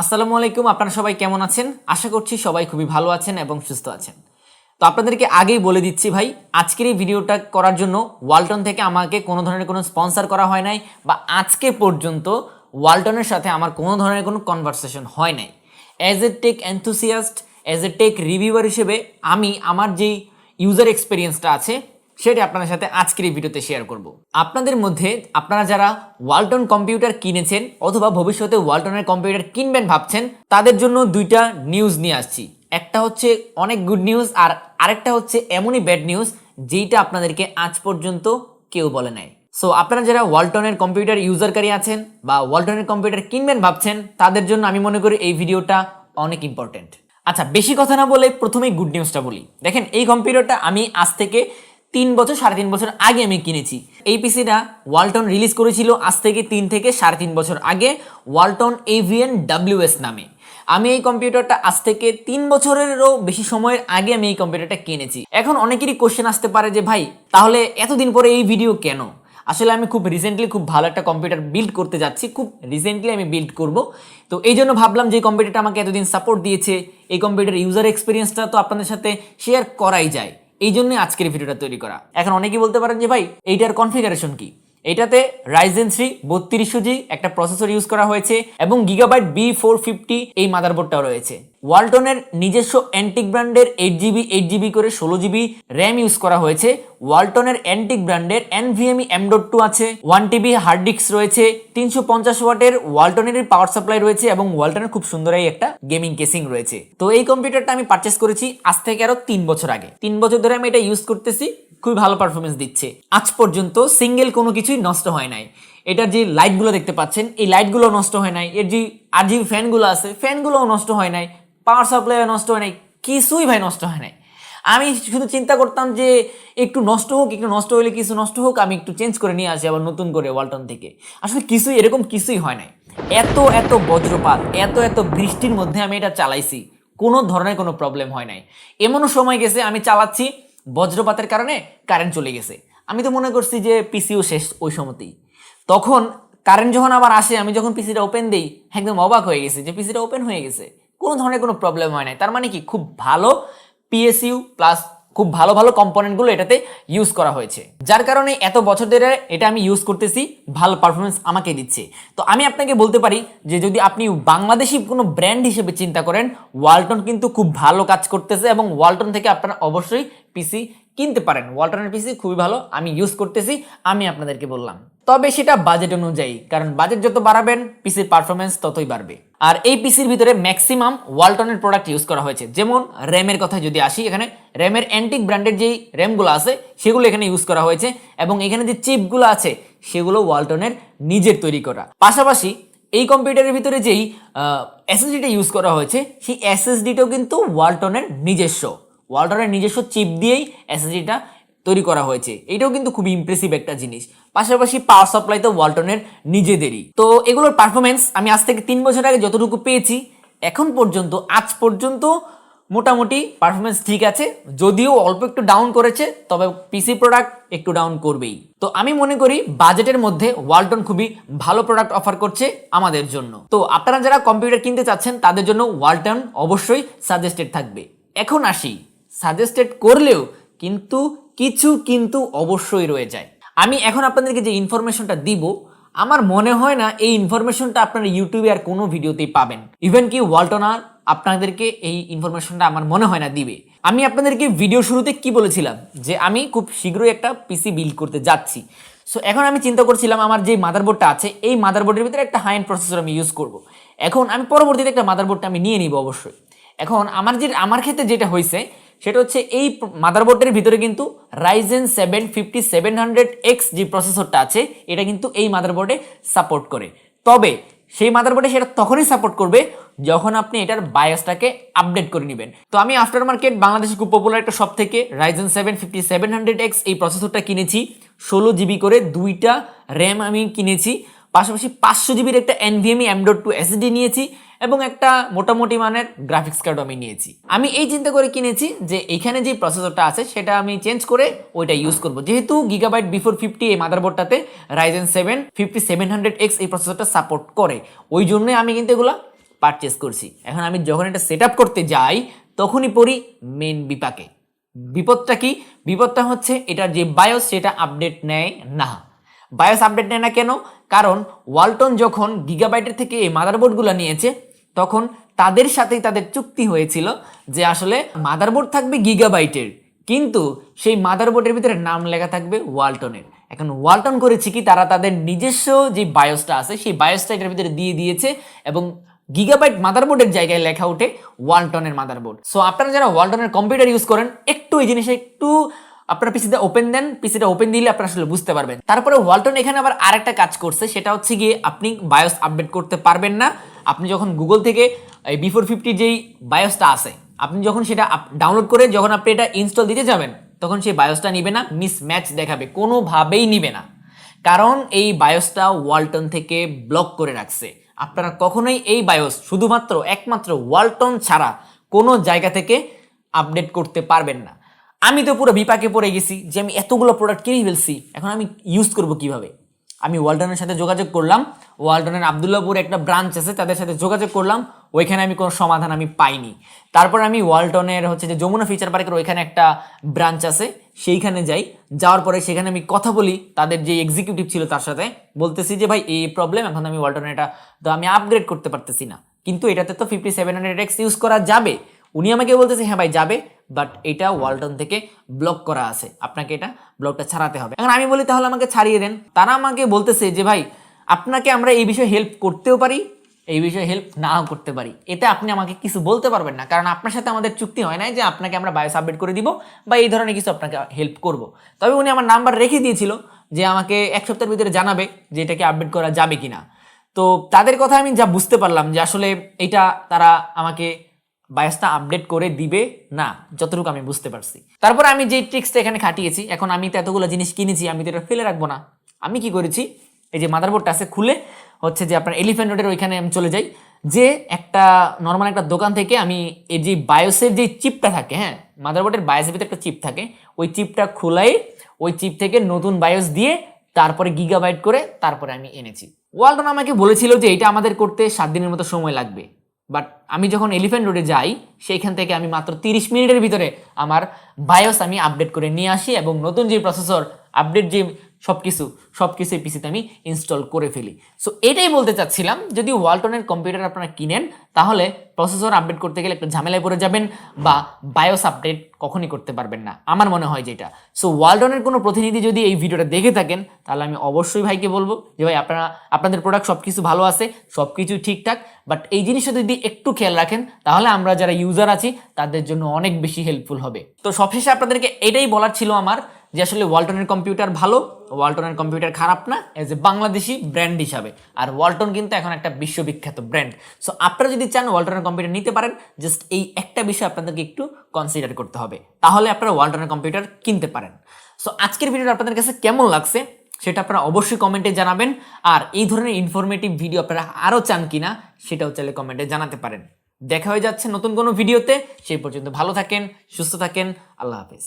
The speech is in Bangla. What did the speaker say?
আসসালামু আলাইকুম, আপনারা সবাই কেমন আছেন? আশা করছি সবাই খুবই ভালো আছেন এবং সুস্থ আছেন। তো আপনাদেরকে আগেই বলে দিচ্ছি ভাই, আজকের এই ভিডিওটা করার জন্য ওয়ালটন থেকে আমাকে কোনো ধরনের কোনো স্পন্সর করা হয় নাই বা আজকে পর্যন্ত ওয়ালটনের সাথে আমার কোনো ধরনের কোনো কনভারসেশন হয় নাই। As a tech enthusiast as a tech reviewer হিসেবে আমি আমার যেই ইউজার এক্সপিরিয়েন্সটা আছে সেটা আপনাদের সাথে আজকের এই ভিডিওতে শেয়ার করব। আপনাদের মধ্যে আপনারা যারা ওয়ালটন কম্পিউটার কিনেছেন অথবা ভবিষ্যতে ওয়ালটনের কম্পিউটার কিনবেন ভাবছেন, তাদের জন্য দুইটা নিউজ নিয়ে আসছি। একটা হচ্ছে অনেক গুড নিউজ আর আরেকটা হচ্ছে এমনই ব্যাড নিউজ যেইটা আপনাদেরকে আজ পর্যন্ত কেউ বলে নাই। সো আপনারা যারা ওয়ালটনের কম্পিউটার ইউজারকারী আছেন বা ওয়ালটনের কম্পিউটার কিনবেন ভাবছেন, তাদের জন্য আমি মনে করি এই ভিডিওটা অনেক ইম্পর্টেন্ট আচ্ছা বেশি কথা না বলে প্রথমেই গুড নিউজটা বলি। দেখেন, এই কম্পিউটারটা আমি আজ থেকে তিন বছর, সাড়ে তিন বছর আগে আমি কিনেছি। এই পিসিটা ওয়ালটন রিলিজ করেছিল আজ থেকে তিন থেকে সাড়ে তিন বছর আগে, ওয়ালটন এভিএন ডাব্লিউএস নামে। আমি এই কম্পিউটারটা আজ থেকে তিন বছরেরও বেশি সময়ের আগে আমি এই কম্পিউটারটা কিনেছি। এখন অনেকেরই কোশ্চেন আসতে পারে যে, ভাই, তাহলে এতদিন পরে এই ভিডিও কেন? আসলে আমি খুব রিসেন্টলি খুব ভালো একটা কম্পিউটার বিল্ড করতে যাচ্ছি, খুব রিসেন্টলি আমি বিল্ড করব। তো এই জন্য ভাবলাম যে কম্পিউটারটা আমাকে এতদিন সাপোর্ট দিয়েছে, এই কম্পিউটার ইউজার এক্সপিরিয়েন্সটা তো আপনাদের সাথে শেয়ার করাই যায়। এই জন্য আজকের ভিডিওটা তৈরি করা। এখন অনেকেই বলতে পারেন যে, ভাই, এইটার কনফিগারেশন কি? এটাতে রাইজেন থ্রি বত্রিশশো জি একটা প্রসেসর ইউজ করা হয়েছে এবং গিগাবাইট বি ফোর ফিফটি এই মাদারবোর্ডটাও রয়েছে। ওয়ালটনের নিজস্ব অ্যান্টিক ব্র্যান্ডের এইট জিবি এইট জিবি করে ষোলো জিবি র্যাম ইউজ করা হয়েছে। ওয়ালটনের অ্যান্টিক ব্র্যান্ডের এনভিএমই এম ডট টু আছে। ওয়ান টিবি হার্ড ডিস্ক রয়েছে। তিনশো পঞ্চাশ ওয়াটের ওয়ালটনের পাওয়ার সাপ্লাই রয়েছে এবং ওয়ালটনের খুব সুন্দর এই একটা গেমিং কেসিং রয়েছে। তো এই কম্পিউটারটা আমি পারচেস করেছি আজ থেকে আরও তিন বছর আগে। তিন বছর ধরে আমি এটা ইউজ করতেছি, খুবই ভালো পারফরমেন্স দিচ্ছে। আজ পর্যন্ত সিঙ্গেল কোনো কিছুই নষ্ট হয় নাই। এটার যে লাইটগুলো দেখতে পাচ্ছেন, এই লাইটগুলো নষ্ট হয় নাই। এর যে আর যে ফ্যানগুলো আছে ফ্যানগুলোও নষ্ট হয় নাই। পাওয়ার সাপ্লাই নষ্ট হয় নাই, কিছুই ভাই নষ্ট হয় নাই। আমি শুধু চিন্তা করতাম যে একটু নষ্ট হোক, একটু নষ্ট হলে কিছু নষ্ট হোক, আমি একটু চেঞ্জ করে নিয়ে আসি আবার নতুন করে ওয়ালটন থেকে। আসলে কিছুই, এরকম কিছুই হয় নাই। এত এত বজ্রপাত, এত এত বৃষ্টির মধ্যে আমি এটা চালাইছি, কোনো ধরনের কোনো প্রবলেম হয় নাই। এমনও সময় গেছে, আমি চালাচ্ছি, বজ্রপাতের কারণে কারেন্ট চলে গেছে। আমি তো মনে করছি যে পিসিও শেষ ওই সময়তেই। তখন কারেন্ট যখন আবার আসে, আমি যখন পিসিটা ওপেন দিই, একদম অবাক হয়ে গেছে যে পিসিটা ওপেন হয়ে গেছে। কোনো ধরনের কোনো প্রবলেম হয় নাই। তার মানে কি? খুব ভালো পিএসইউ প্লাস খুব ভালো ভালো কম্পোনেন্টগুলো এটাতে ইউজ করা হয়েছে। যার কারণে এত বছর ধরে এটা আমি ইউজ করতেছি, ভালো পারফরমেন্স আমাকে দিচ্ছে। তো আমি আপনাকে বলতে পারি যে যদি আপনি বাংলাদেশি কোনো ব্র্যান্ড হিসেবে চিন্তা করেন ওয়ালটন কিন্তু খুব ভালো কাজ করতেছে এবং ওয়ালটন থেকে আপনারা অবশ্যই পিসি কিনতে পারেন। ওয়ালটনের পিসি খুবই ভালো, আমি ইউজ করতেছি, আমি আপনাদেরকে বললাম। তবে সেটা বাজেট অনুযায়ী, কারণ বাজেট যত বাড়াবেন পিসির পারফরমেন্স ততই বাড়বে। আর এই পিসির ভিতরে ম্যাক্সিমাম ওয়ালটনের প্রোডাক্ট ইউজ করা হয়েছে। যেমন র্যামের কথা যদি আসি, এখানে র্যামের অ্যান্টিক ব্র্যান্ডের যেই র্যামগুলো আছে, সেগুলো এখানে ইউজ করা হয়েছে এবং এখানে যে চিপগুলো আছে, সেগুলো ওয়ালটনের নিজের তৈরি করা। পাশাপাশি এই কম্পিউটারের ভিতরে যেই এসএসডিটা ইউজ করা হয়েছে, সেই এসএসডিটাও কিন্তু ওয়ালটনের নিজস্ব। ওয়ালটনের নিজস্ব চিপ দিয়েই এসএসডিটা তৈরি করা হয়েছে। এটাও কিন্তু খুবই ইমপ্রেসিভ একটা জিনিস। পাশাপাশি পাওয়ার সাপ্লাই তো ওয়ালটনের নিজেদেরই। তো এগুলোর পারফরমেন্স আমি আজ থেকে তিন বছর আগে যতটুকু পেয়েছি, এখন পর্যন্ত, আজ পর্যন্ত মোটামুটি পারফরমেন্স ঠিক আছে। যদিও অল্প একটু ডাউন করেছে, তবে পিসি প্রোডাক্ট একটু ডাউন করবেই। তো আমি মনে করি বাজেটের মধ্যে ওয়ালটন খুবই ভালো প্রোডাক্ট অফার করছে আমাদের জন্য। তো আপনারা যারা কম্পিউটার কিনতে চাচ্ছেন, তাদের জন্য ওয়ালটন অবশ্যই সাজেস্টেড থাকবে। এখন আসি। সাজেস্টেড করলেও কিন্তু কিছু কিন্তু অবশ্যই রয়ে যায়। আমি এখন আপনাদেরকে যে ইনফরমেশনটা দিব, আমার মনে হয় না এই ইনফরমেশনটা আপনারা ইউটিউবে আর কোনো ভিডিওতেই পাবেন। ইভেন কি ওয়ালটন আর আপনাদেরকে এই ইনফরমেশনটা আমার মনে হয় না দিবে। আমি আপনাদেরকে ভিডিও শুরুতে কি বলেছিলাম? যে আমি খুব শীঘ্রই একটা পিসি বিল্ড করতে যাচ্ছি। সো এখন আমি চিন্তা করছিলাম আমার যে মাদারবোর্ডটা আছে, এই মাদারবোর্ডের ভিতরে একটা হাই এন্ড প্রসেসর আমি ইউজ করব। এখন আমি পরবর্তীতে একটা মাদারবোর্ডটা আমি নিয়ে নিব অবশ্যই। এখন আমার যে আমার ক্ষেত্রে যেটা হয়েছে সেটা হচ্ছে এই মাদারবোর্ডের ভিতরে কিন্তু Ryzen seven fifty seven hundred X যে প্রসেসরটা আছে, এটা কিন্তু এই মাদারবোর্ডে সাপোর্ট করে। তবে সেই মাদারবোর্ডে সেটা তখনই সাপোর্ট করবে যখন আপনি এটার বায়োসটাকে আপডেট করে নেবেন। তো আমি আফটার মার্কেট বাংলাদেশে খুব পপুলার একটা শপ থেকে Ryzen seven fifty seven hundred X এই প্রসেসরটা কিনেছি। ষোলো জিবি করে দুইটা র্যাম আমি কিনেছি। পাশাপাশি পাঁচশো জিবির একটা এনভিএমই এম টু এসডি নিয়েছি। এবং একটা মোটামুটি মানের গ্রাফিক্স কার্ড আমি নিয়েছি। আমি এই চিন্তা করে কিনেছি যে এখানে যে প্রসেসরটা আছে, সেটা আমি চেঞ্জ করে ওইটা ইউজ করব। যেহেতু গিগাবাইট বিফোর ফিফটি এই মাদারবোর্ডটাতে Ryzen seven fifty seven hundred X এই প্রসেসরটা সাপোর্ট করে। ওই জন্যই আমি কিন্তু এগুলো পারচেস করছি। এখন আমি যখন এটা সেট করতে যাই, তখনই পড়ি মেন বিপাকে। বিপদটা কি? বিপদটা হচ্ছে এটার যে বায়োস সেটা আপডেট নেয় না। বায়োস আপডেট নেয় না কেন? কারণ ওয়ালটন যখন গিগাবাইটের থেকে এই মাদারবোর্ডগুলো নিয়েছে তখন তাদের সাথেই তাদের চুক্তি হয়েছিল যে আসলে মাদারবোর্ড থাকবে গিগাবাইটের কিন্তু সেই মাদারবোর্ডের ভিতরে নাম লেখা থাকবে ওয়ালটনের। এখন ওয়ালটন করেছে কি? তারা তাদের নিজস্ব যে বায়োসটা আছে, সেই বায়োসটা এটার ভিতরে দিয়ে দিয়েছে এবং গিগাবাইট মাদারবোর্ডের জায়গায় লেখা ওঠে ওয়ালটনের মাদারবোর্ড সো আপনারা যারা ওয়ালটনের কম্পিউটার ইউজ করেন, একটু এই জিনিসে একটু আপনারা পিসিতে ওপেন দেন পিসিটা ওপেন দিলে আপনারা আসলে বুঝতে পারবেন। তারপরে ওয়ালটন এখানে আবার আরেকটা কাজ করছে, সেটা হচ্ছে গিয়ে আপনি বায়োস আপডেট করতে পারবেন না। আপনি যখন গুগল থেকে এই বিফোর ফিফটি যেই বায়োসটা আসে, আপনি যখন সেটা ডাউনলোড করে যখন আপনি এটা ইনস্টল দিতে যাবেন, তখন সেই বায়োসটা নিবে না মিস ম্যাচ দেখাবে, কোনোভাবেই নিবে না। কারণ এই বায়োসটা ওয়ালটন থেকে ব্লক করে রাখছে। আপনারা কখনোই এই বায়োস শুধুমাত্র, একমাত্র ওয়ালটন ছাড়া কোনো জায়গা থেকে আপডেট করতে পারবেন না। আমি তো পুরো বিপাকে পড়ে গেছি যে আমি এতগুলো প্রোডাক্ট কিনে ফেলছি, এখন আমি ইউজ করব কীভাবে? আমি ওয়ালটনের সাথে যোগাযোগ করলাম। ওয়ালটনের আবদুল্লাপুর একটা ব্রাঞ্চ আছে, তাদের সাথে যোগাযোগ করলাম। ওইখানে আমি কোনো সমাধান আমি পাইনি। তারপর আমি ওয়ালটনের হচ্ছে যে যমুনা ফিচার পার্কের ওইখানে একটা ব্রাঞ্চ আছে, সেইখানে যাই। যাওয়ার পরে সেখানে আমি কথা বলি, তাদের যে এক্সিকিউটিভ ছিল তার সাথে। বলতেছি যে, ভাই, এই প্রবলেম এখন আমি ওয়ালটনের এটা, তো আমি আপগ্রেড করতে পারতেছি না। কিন্তু এটাতে তো fifty seven hundred X use করা যাবে। উনি আমাকে বলতেছে হ্যাঁ ভাই, যাবে। বাট এটা ওয়ালটন থেকে ব্লক করা আছে। আপনাকে এটা ব্লকটা ছাড়াতে হবে। এখন আমি বলি তাহলে আমাকে ছাড়িয়ে দেন। তারা আমাকে বলতেছে যে, ভাই, আপনাকে আমরা এই বিষয়ে হেল্প করতেও পারি, এই বিষয়ে হেল্প নাও করতে পারি। এতে আপনি আমাকে কিছু বলতে পারবেন না। কারণ আপনার সাথে আমাদের চুক্তি হয় নাই যে আপনাকে আমরা বায়ো সাবমিট করে দিব বা এই ধরনের কিছু আপনাকে হেল্প করব। তবে উনি আমার নাম্বার রেখে দিয়েছিল যে, আমাকে এক সপ্তাহের ভিতরে জানাবে যে এটাকে আপডেট করা যাবে কিনা। তো তাদের কথা আমি যা বুঝতে পারলাম যে, আসলে এটা তারা আমাকে বায়াসটা আপডেট করে দিবে? না, যতটুকু আমি বুঝতে পারছি। তারপর আমি যে ট্রিক্সটা এখানে খাটিয়েছি, এখন আমি তো এতগুলো জিনিস কিনেছি, আমি তো এটা ফেলে রাখব না। আমি কি করেছি? এই যে মাদারবোর্ডটা আছে খুলে, হচ্ছে যে আপনার এলিফ্যান্ট রোডের ওইখানে আমি চলে যাই, যে একটা নর্মাল একটা দোকান থেকে আমি এই যে বায়োসের যে চিপটা থাকে হ্যাঁ মাদারবোর্ডের বায়োসের ভিতরে একটা চিপ থাকে, ওই চিপটা খোলাই, ওই চিপ থেকে নতুন বায়োস দিয়ে তারপরে গিগাবাইট করে তারপরে আমি এনেছি। ওয়ালটন আমাকে বলেছিল যে এটা আমাদের করতে সাত দিনের মতো সময় লাগবে। বাট আমি যখন এলিফ্যান্ট রোডে যাই, সেইখান থেকে আমি মাত্র তিরিশ মিনিটের ভিতরে আমার বায়োস আমি আপডেট করে নিয়ে আসি এবং নতুন যে প্রসেসর আপডেট যে সব কিছু সব কিছু পিসিতে আমি ইনস্টল করে ফেলি। সো এটাই বলতে চাচ্ছিলাম, যদি ওয়ালটনের কম্পিউটার আপনারা কিনেন, তাহলে প্রসেসর আপডেট করতে গেলে একটা ঝামেলায় পড়ে যাবেন বা বায়োস আপডেট কখনই করতে পারবেন না। আমার মনে হয় যেটা। সো ওয়ালটনের কোনো প্রতিনিধি যদি এই ভিডিওটা দেখে থাকেন, তাহলে আমি অবশ্যই ভাইকে বলব যে, ভাই, আপনারা, আপনাদের প্রোডাক্ট সব কিছু ভালো আছে সব কিছু ঠিকঠাক বাট এই জিনিসটা যদি একটু খেয়াল রাখেন, তাহলে আমরা যারা ইউজার আছি, তাদের জন্য অনেক বেশি হেল্পফুল হবে। তো সবশেষে আপনাদেরকে এটাই বলার ছিল আমার যে আসলে ওয়ালটনের কম্পিউটার ভালো, ওয়ালটনের কম্পিউটার খারাপ না এজ এ বাংলাদেশি ব্র্যান্ড হিসাবে। আর ওয়ালটন কিন্তু এখন একটা বিশ্ববিখ্যাত ব্র্যান্ড সো আপনারা যদি চান ওয়ালটনের কম্পিউটার নিতে পারেন জাস্ট এই একটা বিষয় আপনাদেরকে একটু কনসিডার করতে হবে। তাহলে আপনারা ওয়ালটনের কম্পিউটার কিনতে পারেন। সো আজকের ভিডিওটা আপনাদের কাছে কেমন লাগছে, সেটা আপনারা অবশ্যই কমেন্টে জানাবেন। আর এই ধরনের ইনফরমেটিভ ভিডিও আপনারা আরও চান কিনা, সেটাও চাইলে কমেন্টে জানাতে পারেন। দেখা হয়ে যাচ্ছে নতুন কোনো ভিডিওতে সেই পর্যন্ত ভালো থাকেন, সুস্থ থাকেন, আল্লাহ হাফিজ।